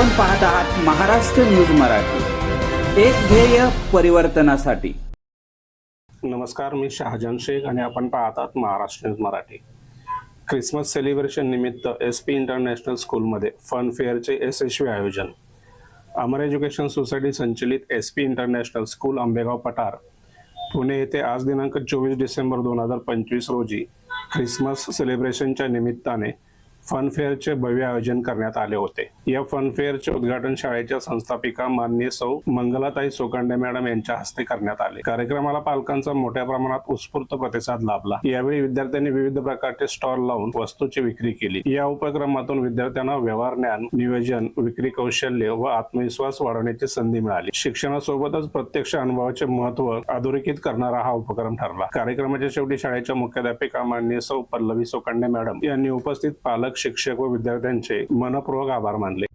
आपण पाहत आहात महाराष्ट्र न्यूज मराठी. एक ध्येय परिवर्तनासाठी. नमस्कार मी शहाजान शेख आणि आपण पाहतात Maharashtra news Marathi. Christmas celebration निमित्त एस पी इंटरनॅशनल स्कूलमध्ये फन फेअरचे यशस्वी आयोजन. अमर एज्युकेशन सोसायटी संचलित S P international school Ambegaon Pathar. Pune येथे आज दिनांक चोवीस डिसेंबर दोन हजार पंचवीस रोजी ख्रिसमस सेलिब्रेशनच्या निमित्ताने फनफेअरचे भव्य आयोजन करण्यात आले होते. या फनफेअरचे उद्घाटन शाळेच्या संस्थापिका माननीय सौ मंगलाताई सोकांडे मॅडम यांच्या हस्ते करण्यात आले. कार्यक्रमाला पालकांचा मोठ्या प्रमाणात उत्स्फूर्त प्रतिसाद लाभला. यावेळी विद्यार्थ्यांनी विविध प्रकारचे स्टॉल लावून वस्तूची विक्री केली. या उपक्रमातून विद्यार्थ्यांना व्यवहार ज्ञान नियोजन विक्री कौशल्य व आत्मविश्वास वाढवण्याची संधी मिळाली. शिक्षणासोबतच प्रत्यक्ष अनुभवाचे महत्त्व अधोरेखित करणारा हा उपक्रम ठरला. कार्यक्रमाच्या शेवटी शाळेच्या मुख्याध्यापिका माननीय सौ पल्लवी सोकांडे मॅडम यांनी उपस्थित पालक पालक शिक्षक व विद्यार्थ्यांचे मनपूर्वक आभार मानले.